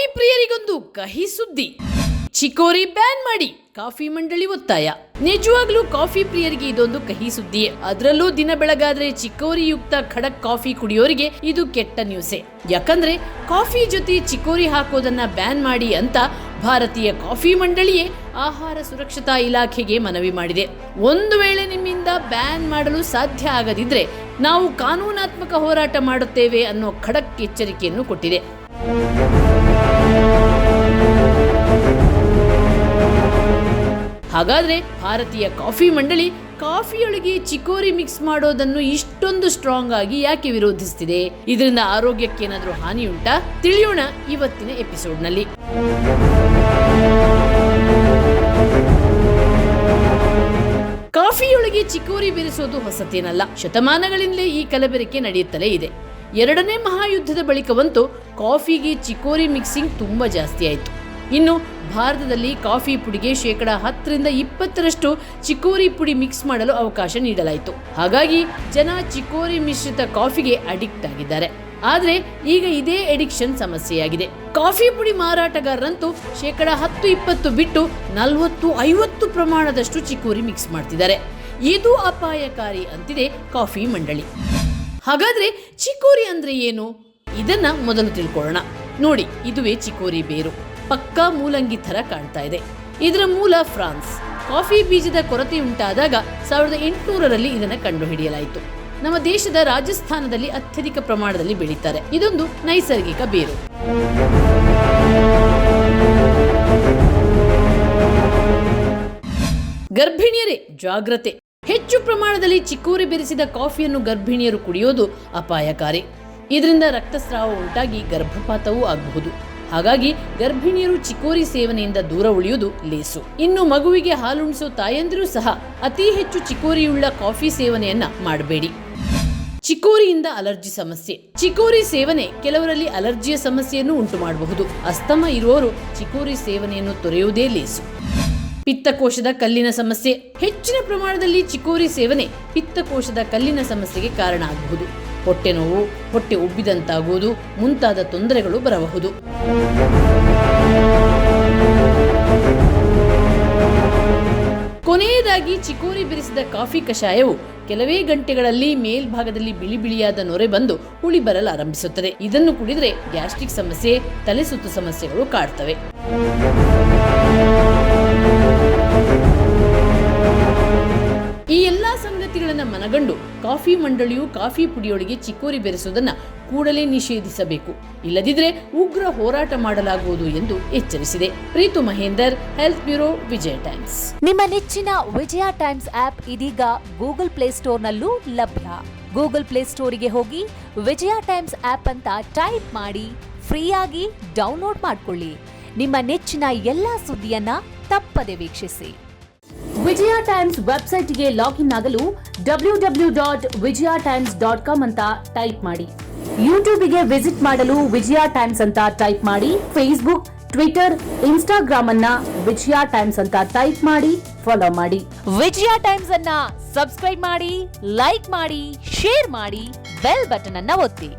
Coffee ಪ್ರಿಯರಿಗೊಂದು ಕಹಿ ಸುದ್ದಿ. ಚಿಕೋರಿ ban ಮಾಡಿ ಕಾಫಿ ಮಂಡಳಿ ಒತ್ತಾಯ. ನಿಜವಾಗ್ಲೂ ಕಾಫಿ ಪ್ರಿಯರಿಗೆ ಇದೊಂದು ಕಹಿ ಸುದ್ದಿ. ಅದರಲ್ಲೂ ದಿನ ಬೆಳಗಾದ್ರೆ ಚಿಕೋರಿಯುಕ್ತ ಖಡಕ್ ಕಾಫಿ ಕುಡಿಯೋರಿಗೆ ಇದು ಕೆಟ್ಟ ನ್ಯೂಸೆ. ಯಾಕಂದ್ರೆ ಕಾಫಿ ಜೊತೆ ಚಿಕೋರಿ ಹಾಕೋದನ್ನ ಬ್ಯಾನ್ ಮಾಡಿ ಅಂತ ಭಾರತೀಯ ಕಾಫಿ ಮಂಡಳಿಯೇ ಆಹಾರ ಸುರಕ್ಷತಾ ಇಲಾಖೆಗೆ ಮನವಿ ಮಾಡಿದೆ. ಒಂದು ವೇಳೆ ನಿಮ್ಮಿಂದ ಬ್ಯಾನ್ ಮಾಡಲು ಸಾಧ್ಯ ಆಗದಿದ್ರೆ ನಾವು ಕಾನೂನಾತ್ಮಕ ಹೋರಾಟ ಮಾಡುತ್ತೇವೆ ಅನ್ನೋ ಖಡಕ್ ಎಚ್ಚರಿಕೆಯನ್ನು ಕೊಟ್ಟಿದೆ. ಹಾಗಾದ್ರೆ ಭಾರತೀಯ ಕಾಫಿ ಮಂಡಳಿ ಕಾಫಿಯೊಳಗೆ ಚಿಕೋರಿ ಮಿಕ್ಸ್ ಮಾಡೋದನ್ನು ಇಷ್ಟೊಂದು ಸ್ಟ್ರಾಂಗ್ ಆಗಿ ಯಾಕೆ ವಿರೋಧಿಸ್ತಿದೆ? ಇದರಿಂದ ಆರೋಗ್ಯಕ್ಕೆ ಏನಾದರೂ ಹಾನಿ ಉಂಟಾ ತಿಳಿಯೋಣ ಇವತ್ತಿನ ಎಪಿಸೋಡ್ನಲ್ಲಿ. ಕಾಫಿಯೊಳಗೆ ಚಿಕೋರಿ ಬೆರೆಸೋದು ಹೊಸತೇನಲ್ಲ. ಶತಮಾನಗಳಿಂದಲೇ ಈ ಕಲಬೆರಕೆ ನಡೆಯುತ್ತಲೇ ಇದೆ. ಎರಡನೇ ಮಹಾಯುದ್ಧದ ಬಳಿಕವಂತೂ ಕಾಫಿಗೆ ಚಿಕೋರಿ ಮಿಕ್ಸಿಂಗ್ ತುಂಬ ಜಾಸ್ತಿ ಆಯಿತು. ಇನ್ನು ಭಾರತದಲ್ಲಿ ಕಾಫಿ ಪುಡಿಗೆ ಶೇಕಡ ಹತ್ತರಿಂದ ಇಪ್ಪತ್ತರಷ್ಟು ಚಿಕೋರಿ ಪುಡಿ ಮಿಕ್ಸ್ ಮಾಡಲು ಅವಕಾಶ ನೀಡಲಾಯಿತು. ಹಾಗಾಗಿ ಜನ ಚಿಕೋರಿ ಮಿಶ್ರಿತ ಕಾಫಿಗೆ ಅಡಿಕ್ಟ್ ಆಗಿದ್ದಾರೆ. ಆದರೆ ಈಗ ಇದೇ ಎಡಿಕ್ಷನ್ ಸಮಸ್ಯೆಯಾಗಿದೆ. ಕಾಫಿ ಪುಡಿ ಮಾರಾಟಗಾರರಂತೂ ಶೇಕಡ ಹತ್ತು ಇಪ್ಪತ್ತು ಬಿಟ್ಟು ನಲವತ್ತು ಐವತ್ತು ಪ್ರಮಾಣದಷ್ಟು ಚಿಕೋರಿ ಮಿಕ್ಸ್ ಮಾಡ್ತಿದ್ದಾರೆ. ಇದು ಅಪಾಯಕಾರಿ ಅಂತಿದೆ ಕಾಫಿ ಮಂಡಳಿ. ಹಾಗಾದ್ರೆ ಚಿಕೋರಿ ಅಂದ್ರೆ ಏನು? ಇದನ್ನ ಮೊದಲು ತಿಳ್ಕೊಳ್ಳೋಣ. ನೋಡಿ, ಇದುವೇ ಚಿಕೋರಿ ಬೇರು. ಪಕ್ಕಾ ಮೂಲಂಗಿ ಥರ ಕಾಣ್ತಾ ಇದೆ. ಇದರ ಮೂಲ ಫ್ರಾನ್ಸ್. ಕಾಫಿ ಬೀಜದ ಕೊರತೆ ಉಂಟಾದಾಗ ಸಾವಿರದ ಎಂಟುನೂರರಲ್ಲಿ ಇದನ್ನು ಕಂಡುಹಿಡಿಯಲಾಯಿತು. ನಮ್ಮ ದೇಶದ ರಾಜಸ್ಥಾನದಲ್ಲಿ ಅತ್ಯಧಿಕ ಪ್ರಮಾಣದಲ್ಲಿ ಬೆಳೀತಾರೆ. ಇದೊಂದು ನೈಸರ್ಗಿಕ ಬೇರು. ಗರ್ಭಿಣಿಯರೇ, ಜಾಗ್ರತೆ. ಹೆಚ್ಚು ಪ್ರಮಾಣದಲ್ಲಿ ಚಿಕೋರಿ ಬೆರೆಸಿದ ಕಾಫಿಯನ್ನು ಗರ್ಭಿಣಿಯರು ಕುಡಿಯೋದು ಅಪಾಯಕಾರಿ. ಇದರಿಂದ ರಕ್ತಸ್ರಾವ ಉಂಟಾಗಿ ಗರ್ಭಪಾತವೂ ಆಗಬಹುದು. ಹಾಗಾಗಿ ಗರ್ಭಿಣಿಯರು ಚಿಕೋರಿ ಸೇವನೆಯಿಂದ ದೂರ ಉಳಿಯುವುದು ಲೇಸು. ಇನ್ನು ಮಗುವಿಗೆ ಹಾಲುಣಿಸೋ ತಾಯಂದಿರು ಸಹ ಅತಿ ಹೆಚ್ಚು ಚಿಕೋರಿಯುಳ್ಳ ಕಾಫಿ ಸೇವನೆಯನ್ನ ಮಾಡಬೇಡಿ. ಚಿಕೋರಿಯಿಂದ ಅಲರ್ಜಿ ಸಮಸ್ಯೆ. ಚಿಕೋರಿ ಸೇವನೆ ಕೆಲವರಲ್ಲಿ ಅಲರ್ಜಿಯ ಸಮಸ್ಯೆಯನ್ನು ಉಂಟು ಮಾಡಬಹುದು ಅಸ್ತಮ ಇರುವವರು ಚಿಕೋರಿ ಸೇವನೆಯನ್ನು ತೊರೆಯುವುದೇ ಲೇಸು. ಪಿತ್ತಕೋಶದ ಕಲ್ಲಿನ ಸಮಸ್ಯೆ. ಹೆಚ್ಚಿನ ಪ್ರಮಾಣದಲ್ಲಿ ಚಿಕೋರಿ ಸೇವನೆ ಪಿತ್ತಕೋಶದ ಕಲ್ಲಿನ ಸಮಸ್ಯೆಗೆ ಕಾರಣ ಆಗಬಹುದು. ಹೊಟ್ಟೆ ನೋವು, ಹೊಟ್ಟೆ ಉಬ್ಬಿದಂತಾಗುವುದು, ಮುಂತಾದ ತೊಂದರೆಗಳು ಬರಬಹುದು. ಕೊನೆಯದಾಗಿ ಚಿಕೋರಿ ಬೆರೆಸಿದ ಕಾಫಿ ಕಷಾಯವು ಕೆಲವೇ ಗಂಟೆಗಳಲ್ಲಿ ಮೇಲ್ಭಾಗದಲ್ಲಿ ಬಿಳಿ ಬಿಳಿಯಾದ ನೊರೆ ಬಂದು ಹುಳಿ ಬರಲಾರಂಭಿಸುತ್ತದೆ ಇದನ್ನು ಕುಡಿದರೆ ಗ್ಯಾಸ್ಟ್ರಿಕ್ ಸಮಸ್ಯೆ, ತಲೆಸುತ್ತು ಸಮಸ್ಯೆಗಳು ಕಾಡ್ತವೆ. ಈ ಎಲ್ಲಾ ಸಂಗತಿಗಳನ್ನು ಮನಗಂಡು ಕಾಫಿ ಮಂಡಳಿಯು ಕಾಫಿ ಪುಡಿಯೊಳಗೆ ಚಿಕ್ಕೋರಿ ಬೆರೆಸುವುದನ್ನು ಕೂಡಲೇ ನಿಷೇಧಿಸಬೇಕು. ಇಲ್ಲದಿದ್ರೆ ಉಗ್ರ ಹೋರಾಟ ಮಾಡಲಾಗುವುದು ಎಂದು ಎಚ್ಚರಿಸಿದೆ. Preetu Mahendar health bureau Vijaya times ನಿಮ್ಮ ನೆಚ್ಚಿನ ವಿಜಯ ಟೈಮ್ಸ್ ಆಪ್ ಇದೀಗ ಗೂಗಲ್ ಪ್ಲೇಸ್ಟೋರ್ನಲ್ಲೂ ಲಭ್ಯ. ಗೂಗಲ್ಗೆ ಹೋಗಿ ವಿಜಯ ಟೈಮ್ಸ್ ಆಪ್ ಅಂತ ಟೈಪ್ ಮಾಡಿ ಫ್ರೀಯಾಗಿ ಡೌನ್ಲೋಡ್ ಮಾಡ್ಕೊಳ್ಳಿ. ನಿಮ್ಮ ನೆಚ್ಚಿನ ಎಲ್ಲಾ ಸುದ್ದಿಯನ್ನ ತಪ್ಪದೆ ವೀಕ್ಷಿಸಿ. ವಿಜಯ ಟೈಮ್ಸ್ ವೆಬ್ಸೈಟ್ಗೆ ಲಾಗಿನ್ ಆಗಲು W W dot Vijaya times dot com ಅಂತ ಟೈಪ್ ಮಾಡಿ. ಯೂಟ್ಯೂಬ್ಗೆ ವಿಸಿಟ್ ಮಾಡಲು ವಿಜಯ ಟೈಮ್ಸ್ ಅಂತ ಟೈಪ್ ಮಾಡಿ. ಫೇಸ್ಬುಕ್ ಟ್ವಿಟರ್ ಇನ್ಸ್ಟಾಗ್ರಾಮ್ ಅನ್ನ ವಿಜಯ ಟೈಮ್ಸ್ ಅಂತ ಟೈಪ್ ಮಾಡಿ ಫಾಲೋ ಮಾಡಿ. ವಿಜಯ ಟೈಮ್ಸ್ ಅನ್ನ ಸಬ್ಸ್ಕ್ರೈಬ್ ಮಾಡಿ ಲೈಕ್ ಮಾಡಿ ಶೇರ್ ಮಾಡಿ ಬೆಲ್ ಬಟನ್ ಅನ್ನ ಒತ್ತಿ.